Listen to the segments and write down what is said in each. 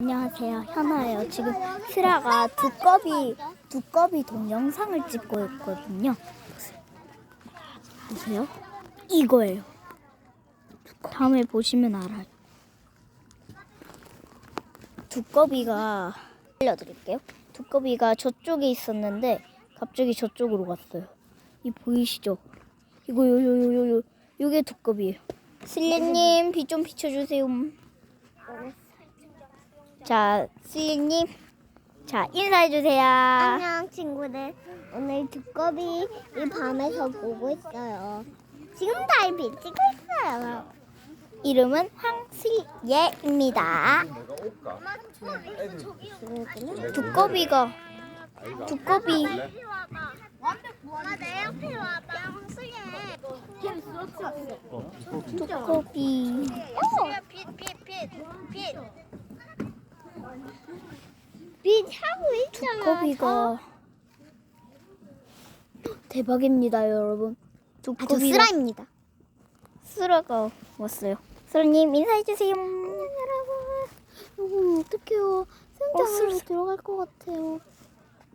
안녕하세요, 현아예요. 지금 슬아가 두꺼비 두꺼비 동영상을 찍고 있거든요. 보세요. 이거예요. 다음에 보시면 알아요. 두꺼비가 알려드릴게요. 두꺼비가 저쪽에 있었는데 갑자기 저쪽으로 갔어요. 이 보이시죠? 이거 요요요요요 요게 두꺼비예요. 슬리님 비 좀 비춰주세요. 자, 슬리님. 자, 인사해주세요. 안녕 친구들 오늘 두꺼비 이 밤에서 보고 있어요 지금 달빛 찍고 있어요 이름은 황슬예입니다. 두꺼비가, 두꺼비, 엄마 내 옆에 와봐 황수예 두꺼비. 빛빛빛빛 빛빛 하고 있잖아 두꺼비가. 대박입니다, 여러분. 아 저 두꺼비가. 쓰라입니다 쓰라가 왔어요. 쓰라님, 인사해주세요. 여러분 여러분 어떡해요 어, 수영장으로 쓰라. 들어갈 것 같아요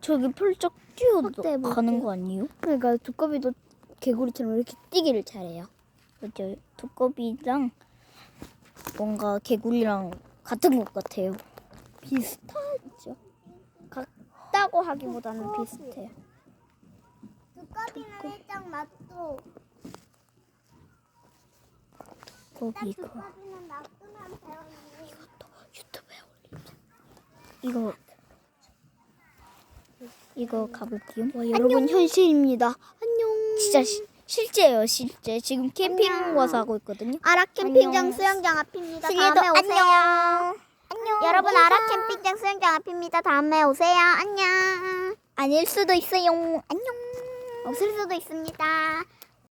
저기 펄쩍 뛰어 어때, 뭐 가는? 거 아니에요? 그러니까 두꺼비도 개구리처럼 이렇게 뛰기를 잘해요 맞아요. 두꺼비랑 뭔가 개구리랑 같은 것 같아요. 비슷하죠 같다고 하기보다는 비슷해요 두꺼비는 맞도 두꺼비가 두꺼비는 놔두면 배우니 유튜브에 올리자. 이거 이거 가볼게요. 와, 여러분 현실입니다. 안녕 진짜 시, 실제예요, 실제. 지금 캠핑 안녕. 와서 하고 있거든요. 아라 캠핑장 안녕. 수영장 앞입니다. 다음에 오세요. 안녕. 안녕. 여러분. 아라 캠핑장 수영장 앞입니다. 다음에 오세요. 안녕. 아닐 수도 있어요. 안녕. 없을 수도 있습니다.